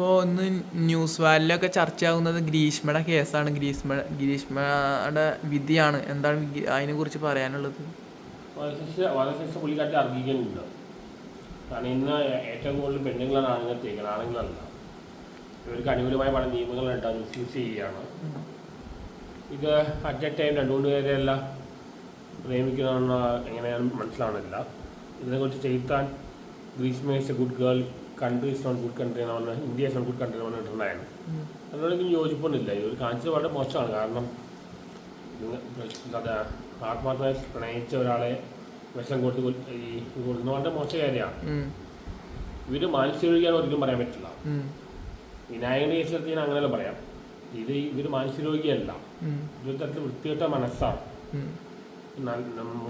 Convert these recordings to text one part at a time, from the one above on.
ഇപ്പോൾ ഒന്ന് ന്യൂസ് വാലിലൊക്കെ ചർച്ചയാകുന്നത് ഗ്രീഷ്മയുടെ കേസാണ്. ഗ്രീഷ്മ ഗ്രീഷ്മയുടെ വിധിയാണ്. എന്താണ് അതിനെ അതിനെക്കുറിച്ച് പറയാനുള്ളത്? കാരണം ഇന്ന് ഏറ്റവും കൂടുതൽ പെണ്ണുങ്ങളാണ് ആണുങ്ങൾ ആണുങ്ങളല്ല. ഇവർക്ക് അനുകൂലമായ പല നിയമങ്ങളുണ്ട് അത് മിസ്യൂസ് ചെയ്യുകയാണ്. ഇത് അറ്റ് എ ടൈം രണ്ടുമൂന്ന് മൂന്ന് പേരെല്ലാം പ്രേമിക്കുന്നതെന്ന് എങ്ങനെയാണെന്ന് മനസ്സിലാവണില്ല ഇതിനെക്കുറിച്ച് ചെയ്താൻ Greeshma maze a good girl country is not good country എന്ന് പറഞ്ഞാൽ India is not good country എന്ന് പറഞ്ഞിട്ടുണ്ടായിരുന്നു അതിനോടൊന്നും യോജിപ്പൊന്നുമില്ല. ഇവർ കാണിച്ചത് വളരെ മോശമാണ്. കാരണം എന്താ ആത്മാർത്ഥമായി പ്രണയിച്ച ഒരാളെ വിഷം കൊടുത്ത് ഈ കൊടുക്കുന്ന വളരെ മോശം കാര്യമാണ്. ഇവർ മാനസികരോഗിയാണ് ഒരിക്കലും പറയാൻ പറ്റില്ല. വിനായകന്റെ കേസിലെത്തി അങ്ങനെയല്ല പറയാം. ഇത് ഇവർ മാനസികരോഗിയല്ല. ഇതൊരു തരത്തിൽ വൃത്തികെട്ട മനസ്സാണ്.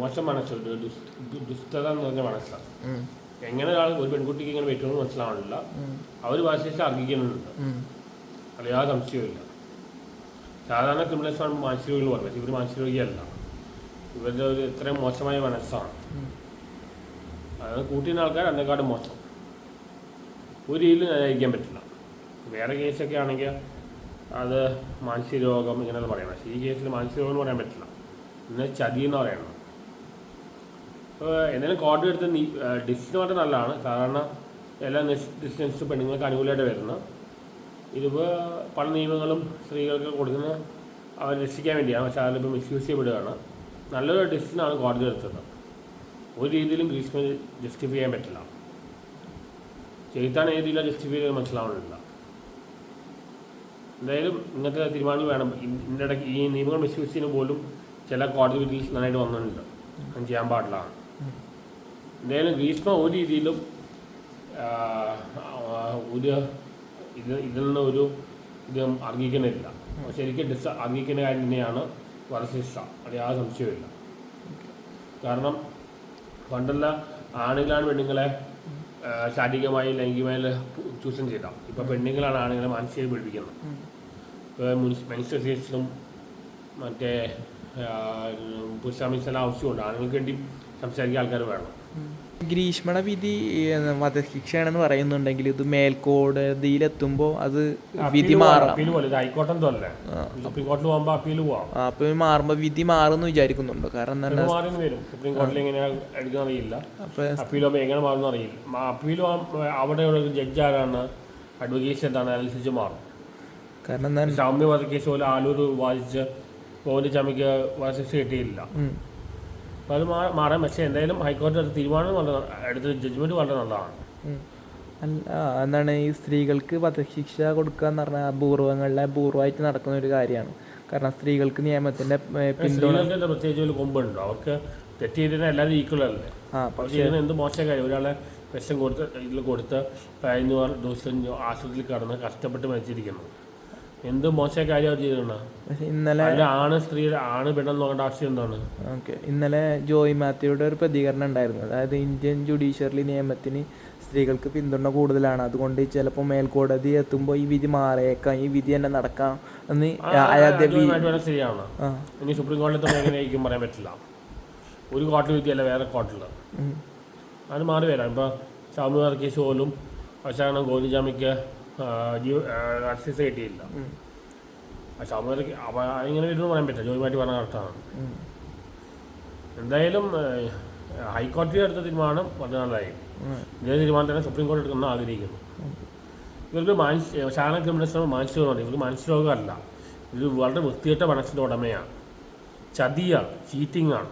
മോശം മനസ്സ് ഒരു ദുഷ്ടത എന്ന് പറഞ്ഞ മനസ്സാണ്. എങ്ങനെ ഒരാൾ ഒരു പെൺകുട്ടിക്ക് ഇങ്ങനെ പറ്റുമെന്ന് മനസ്സിലാവണില്ല. അവർ വാശിച്ച് അർഹിക്കുന്നുണ്ട് അല്ല യാതൊരു സംശയമില്ല. സാധാരണ ക്രിമിനൽസ് ആണ് മാനസികരോഗികൾ പറഞ്ഞത് ഇവർ മാനസികരോഗിയല്ല ഇവരുടെ ഒരു ഇത്രയും മോശമായ മനസ്സാണ്. അതായത് അത് കൂട്ടിയ ആൾക്കാർ അതിനെക്കാട്ടും മോശം. ഒരു രീതിയിലും ന്യായീകരിക്കാൻ പറ്റില്ല. വേറെ കേസൊക്കെ ആണെങ്കിൽ അത് മാനസിക രോഗം ഇങ്ങനെ പറയണം പക്ഷേ ഈ കേസിൽ മാനസിക രോഗം എന്ന് പറയാൻ പറ്റില്ല. ഇന്ന് ചതി എന്ന് പറയണം. എന്തെങ്കിലും കോടതി എടുത്ത് ഡിസ്റ്റൻസ് മാത്രം നല്ലതാണ്. സാധാരണ എല്ലാ ഡിസ്റ്റൻസ് പെണ്ണുങ്ങൾക്ക് അനുകൂലമായിട്ട് വരുന്നു. ഇതിപ്പോൾ പല നിയമങ്ങളും സ്ത്രീകൾക്ക് കൊടുക്കുന്ന അവരെ രക്ഷിക്കാൻ വേണ്ടിയാണ്. പക്ഷേ അതിലിപ്പോൾ മിസ്യൂസ് ചെയ്യപ്പെടുകയാണ്. നല്ലൊരു ഡിസിഷനാണ് കോടതി എടുത്തത്. ഒരു രീതിയിലും ഗ്രീഷ്മ ജസ്റ്റിഫൈ ചെയ്യാൻ പറ്റില്ല. ചെയ്താണ് ഏത് ജസ്റ്റിഫൈ ചെയ്ത് മനസ്സിലാവുന്നില്ല എന്തായാലും ഇങ്ങനത്തെ തീരുമാനങ്ങൾ വേണം. ഇതിന്റെ ഇടയ്ക്ക് ഈ നിയമങ്ങൾ മിസ്യൂസ് ചെയ്യുന്ന പോലും ചില കോടതി വിധിയിൽ നന്നായിട്ട് വന്നിട്ടുണ്ട്. ചെയ്യാൻ പാടില്ല. എന്തായാലും ഗ്രീഷ്മ ഒരു രീതിയിലും ഒരു ഇത് ഇതിൽ നിന്ന് ഒരു ഇത് അർഹിക്കുന്നില്ല. ശരിക്കും ഡിസ് അർഹിക്കുന്ന കാര്യം തന്നെയാണ് വധശിക്ഷ അത് യാതൊരു സംശയമില്ല കാരണം പണ്ടുള്ള ആണുങ്ങളാണ് പെണ്ണുങ്ങളെ ശാരീരികമായി ലൈംഗികമായി ചൂഷണം ചെയ്താൽ ഇപ്പം പെണ്ണുങ്ങളാണ് ആണുങ്ങളെ മാനസികമായി പഠിപ്പിക്കുന്നത് ഉം. മെൻസ്ട്രേഷനും മറ്റേ പുരുഷാമിസെല്ലാം ആവശ്യമുണ്ട്. ആണുങ്ങൾക്ക് വേണ്ടി സംസാരിക്കാൻ ആൾക്കാർ വേണം. ഗ്രീഷ്മയുടെ വിധി വധശിക്ഷയാണെന്ന് പറയുന്നുണ്ടെങ്കിൽ ഇത് മേൽക്കോടതിയിലെത്തുമ്പോൾ അത് വിധി മാറും. ഹൈക്കോടതി അല്ലേ സുപ്രീം കോടതിയിൽ പോകുമ്പോൾ അപ്പീൽ പോവാം. ആ, അപ്പൊ മാറുമ്പോൾ വിധി മാറുമെന്ന് വിചാരിക്കുന്നുണ്ട്. കാരണം സുപ്രീം എങ്ങനെ അപ്പീലോ അപ്പീൽ എങ്ങനെ അറിയില്ല. അപ്പീൽ അവിടെയുള്ള ഒരു ജഡ്ജ് ആരാണ് അഡ്വക്കേറ്റ് എന്താണ് അനുസരിച്ച് മാറും. കാരണം സൗമ്യ വധക്കേസ് പോലെ ആലൂർ വാദിച്ച് പോയിന്റ് ചമയ്ക്ക് വധശിക്ഷ കിട്ടിയില്ല. അപ്പോൾ അത് മാറാം മാറാൻ പക്ഷേ എന്തായാലും ഹൈക്കോടതി എടുത്ത തീരുമാനം വളരെ എടുത്ത ജഡ്ജ്മെന്റ് വളരെ നല്ലതാണ്. എന്താണ് ഈ സ്ത്രീകൾക്ക് വധശിക്ഷ കൊടുക്കുക എന്ന് പറഞ്ഞാൽ അപൂർവങ്ങളിലെ അപൂർവമായിട്ട് നടക്കുന്ന ഒരു കാര്യമാണ്. കാരണം സ്ത്രീകൾക്ക് നിയമത്തിന്റെ സ്ത്രീകൾക്ക് പ്രത്യേകിച്ച് ഒരു കൊമ്പുണ്ടോ? അവർക്ക് തെറ്റ് ചെയ്തതിന് എല്ലാവരും ഈക്വൽ അല്ലേ? അവർ ചെയ്യുന്ന എന്ത് മോശം കാര്യം? ഒരാളെ വിഷം കൊടുത്ത് ഇതിൽ കൊടുത്ത് പതിനൂറ് ദിവസം ആശുപത്രിയിൽ കടന്ന് കഷ്ടപ്പെട്ട് മരിച്ചിരിക്കുന്നു. എന്ത് മോശം കാര്യം അവർ ചെയ്തിട്ടുണ്ടോ ഇന്നലെ അല്ല ആണ് സ്ത്രീ ആണ് പെണ്ണ് നോക്കേണ്ട ആവശ്യം എന്താണ്? ഓക്കെ. ഇന്നലെ ജോയി മാത്യുയുടെ ഒരു പ്രതികരണം ഉണ്ടായിരുന്നു. അതായത് ഇന്ത്യൻ ജുഡീഷ്യറി നിയമത്തിന് സ്ത്രീകൾക്ക് പിന്തുണ കൂടുതലാണ്. അതുകൊണ്ട് ചിലപ്പോൾ മേൽക്കോടതി എത്തുമ്പോൾ ഈ വിധി മാറിയേക്കാം ഈ വിധി തന്നെ നടക്കാം എന്ന് ശരിയാണ്. ഇനി സുപ്രീം കോടതി എങ്ങനെയായിരിക്കും പറയാൻ പറ്റില്ല. ഒരു കോർട്ടിൽ വിധിയല്ല വേറെ കോടതി ഉം. അത് മാറി വരാം. ഇപ്പോൾ സൗമ്യ കേസ് പോലും അവസാനം ഗോലിജാമിക്ക് കിട്ടിയില്ല ഇങ്ങനെ വരുമെന്ന് പറയാൻ പറ്റില്ല. ജോയിമാറ്റി പറഞ്ഞ അർത്ഥമാണ് എന്തായാലും ഹൈക്കോടതി എടുത്ത തീരുമാനം പതിനാലായി ഇതേ തീരുമാനം തന്നെ സുപ്രീം കോടതി എടുക്കുന്ന ആഗ്രഹിക്കുന്നു. ഇവർക്ക് മാനസിക ശാരണ ക്രിമിനൽസിന് മാനസിക ഇവർക്ക് മാനസിക രോഗമല്ല ഇത് വളരെ വൃത്തികെട്ട മനസ്സിന്റെ ഉടമയാണ്. ചതിയാണ് ചീറ്റിംഗാണ്